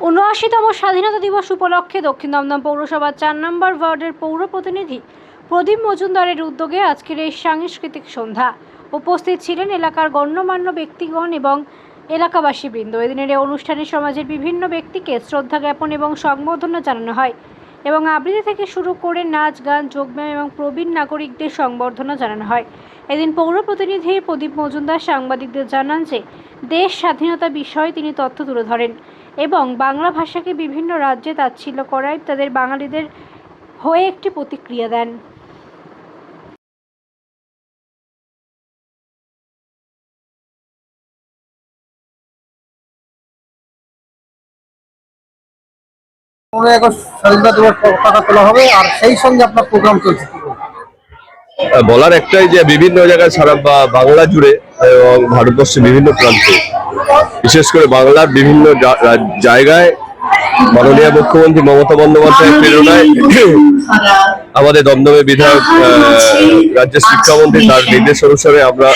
উনআশিতম স্বাধীনতা দিবস উপলক্ষে দক্ষিণ দমদম পৌরসভার চার নম্বর ওয়ার্ডের পৌর প্রতিনিধি প্রদীপ মজুমদারের উদ্যোগে আজকের এই সাংস্কৃতিক সন্ধ্যা। উপস্থিত ছিলেন এলাকার গণ্যমান্য ব্যক্তিগণ এবং এলাকাবাসী বৃন্দ এদিনের এই অনুষ্ঠানে সমাজের বিভিন্ন ব্যক্তিকে শ্রদ্ধা জ্ঞাপন এবং সংবর্ধনা জানানো হয় এবং আবৃত্তি থেকে শুরু করে নাচ, গান, যোগব্যায়াম এবং প্রবীণ নাগরিকদের সংবর্ধনা জানানো হয়। এদিন পৌর প্রতিনিধি প্রদীপ মজুমদার সাংবাদিকদের জানান যে, দেশ স্বাধীনতা বিষয়ে তিনি তথ্য তুলে ধরেন। এবং বাংলা ভাষাকে বিভিন্ন রাজ্যে তাচ্ছিল্য করায় তাদের বাঙালিদের হয়ে একটি প্রতিক্রিয়া দেন আগস্ট স্বাধীনতা দিবস পতাকা তোলা হবে আর সেই সঙ্গে আপনার প্রোগ্রাম চলছে? বলার একটাই যে বিভিন্ন জায়গায় সারা বা- বাংলা জুড়ে এবং ভারতবর্ষের বিভিন্ন প্রান্তে বিশেষ করে বাংলার বিভিন্ন জায়গায় মাননীয় মুখ্যমন্ত্রী মমতা বন্দ্যোপাধ্যায়ের প্রেরণায় আমাদের দমদমে বিধায়ক রাজ্যের শিক্ষামন্ত্রী তার নির্দেশ অনুসারে আমরা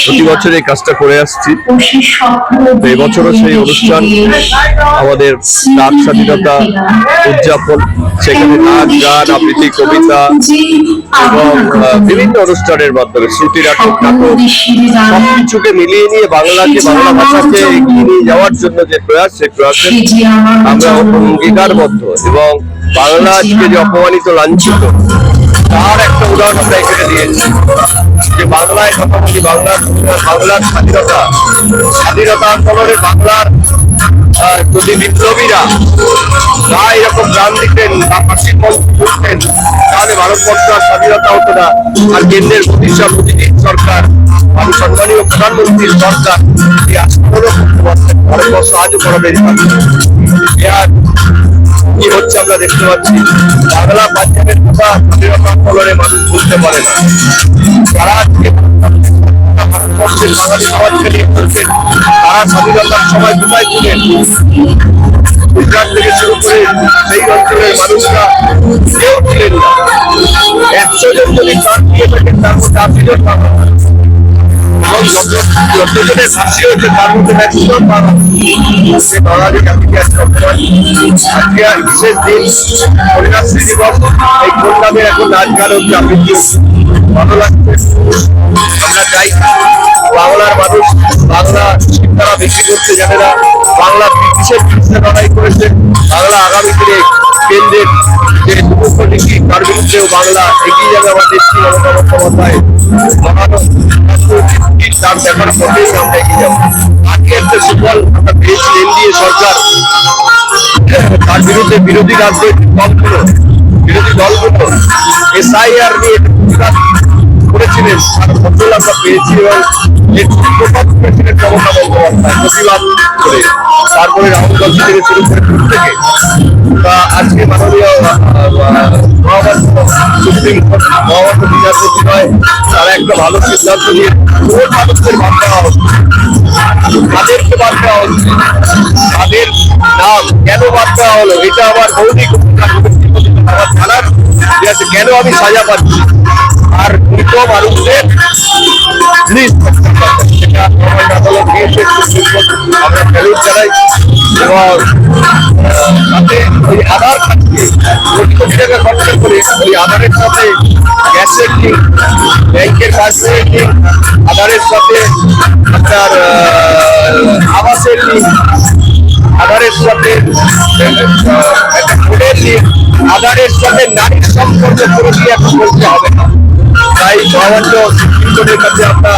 প্রতি বছর এই কাজটা করে আসছি। তো এবছরও সেই অনুষ্ঠান আমাদের ডাক স্বাধীনতা উদযাপন সেখানে নাচ গান আবৃত্তি কবিতা এবং বিভিন্ন অনুষ্ঠানের মাধ্যমে শ্রুতি নাটক নাটক সবকিছুকে মিলিয়ে নিয়ে বাংলাকে বাংলা ভাষাকে এগিয়ে নিয়ে যাওয়ার জন্য যে প্রয়াস সেই প্রয়াসে আমরা অঙ্গীকারবদ্ধ এবং বাংলা আজকে যে অপমানিত লাঞ্ছিত তার একটা উদাহরণ আমরা এখানে দিয়েছি যে বাংলায় কথা বলি বাংলার বাংলার স্বাধীনতা স্বাধীনতা আন্দোলনে বাংলার যদি বিপ্লবীরা না এরকম গান দিতেন বা ফাঁসির তুলতেন তাহলে ভারতবর্ষ আর স্বাধীনতা হতো না। আর কেন্দ্রের মোদী সব সরকার আমি সম্মানীয় প্রধানমন্ত্রীর সরকার, এই আজকেও ভারতবর্ষ আজও বেশি কি হচ্ছে আমরা দেখতে পাচ্ছি। বাংলা পাঞ্জাবের কথা স্বাধীনতা আন্দোলনে মানুষ বুঝতে পারে না। তারা আজকে বাঙালি সমাজকে নিয়ে বলছেন তারা স্বাধীনতার সময় কোথায় ছিলেন গুজরাট থেকে শুরু করে সেই অঞ্চলের মানুষরা কেউ ছিলেন না। একশো জন যদি প্রাণ দিয়ে থাকেন, তার মধ্যে আশি জন যতজনের বাঙালি সে বাঙালি জাতিকে আজকে অপমান বিশেষ দিন কন্যাশ্রী দিবস এই কন্যাদের এখন নাচ গান হচ্ছে হচ্ছে। ভালো লাগছে। আমরা চাই বাংলার মানুষ বাংলা শিক্ষারা বেশি করতে জানে না। বাংলা ব্রিটিশের বিরুদ্ধে লড়াই করেছে। বাংলা আগামী দিনে কেন্দ্রের যে মুখ্যনীতি তার বিরুদ্ধেও বাংলা এগিয়ে যাবে আমার দেশটি মমতা বন্দ্যোপাধ্যায়। তার ব্যাপার পথেই আমরা এগিয়ে যাব। আজকে একটা সুফল আমরা পেয়েছি এনডিএ সরকার। তার বিরুদ্ধে বিরোধী রাজনৈতিক দলগুলো, বিরোধী দলগুলো, এসআইআর নিয়ে করেছিলেন তার ফসল পেয়েছি এবং এর বন্দ্যোপাধ্যায় প্রতিবাদ করে। তারপরে রাহুল গান্ধী থেকে শুরু করে প্রত্যেকে তা আজকে মাননীয় সুপ্রিম কোর্ট মহামান্য বিচারপতি নয়, তারা একটা ভালো সিদ্ধান্ত নিয়ে কোন মানুষদের বাদ দেওয়া হচ্ছে। তাদেরকে বাদ দেওয়া হচ্ছে। তাদের নাম কেন বাদ দেওয়া হলো, এটা আমার মৌলিক অধিকার আছে কেন আমি সাজা পাচ্ছি আর মৃত মানুষদের লিস্ট সেটা আদালত দিয়েছে আমরা এবং ওই আধার কার্ডকে কোটি ওই আধারের সাথে গ্যাসের লিঙ্ক ব্যাংকের পাসবইয়ের লিঙ্ক আধারের সাথে আপনার আবাসের লিঙ্ক আধারের সাথে একটা লিঙ্ক আধারের সাথে নারীর সম্পর্ক দিয়ে এখন বলতে হবে না। তাই মহামান্য সুপ্রিম কাছে আমরা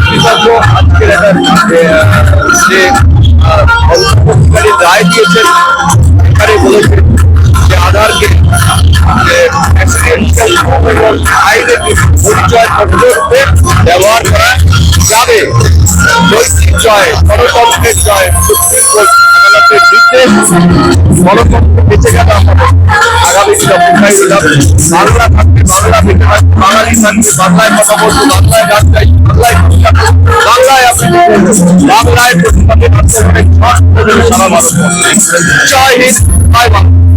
কৃতজ্ঞ আজকের যে আহ, অন্তর্বর্তীকালীন রায় দিয়েছেন এখানে বলেছেন যে আধারকে আইনের পরিচয় ব্যবহার করা যাবে। আগামী দিনে অপেক্ষায় রইলাম বাংলায় কথা বলব বাংলায় গান গাই বাংলায় করব, বাংলায় আবৃত্তি করব বাংলায় প্রতিবাদে আন্দোলনে সারা ভারতবর্ষে জয় হিন্দ